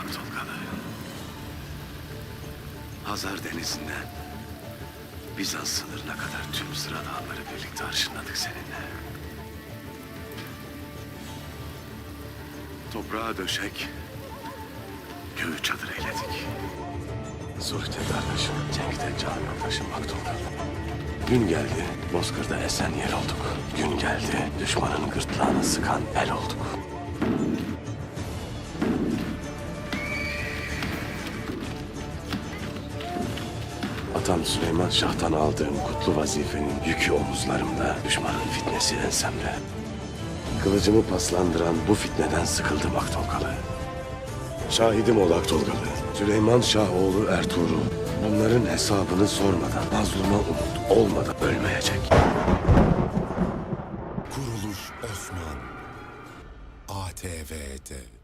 Aktolgalı. Hazar Denizi'nden Bizans sınırına kadar tüm sıra dağları birlikte arşınladık seninle. Toprağa döşek, göğü çadır eyledik. Zuhte kardeşim, cenkte can yoldaşım Aktolgalı. Gün geldi, Bozkır'da esen yer olduk. Gün geldi, düşmanın gırtlağını sıkan el olduk. Atam Süleyman Şah'tan aldığım kutlu vazifenin yükü omuzlarımda, düşmanın fitnesi ensemde. Kılıcımı paslandıran bu fitneden sıkıldım Aktolgalı. Şahidim ol Aktolgalı. Süleyman Şah oğlu Ertuğrul bunların hesabını sormadan, mazluma umut olmadan ölmeyecek. Kuruluş Osman ATV'de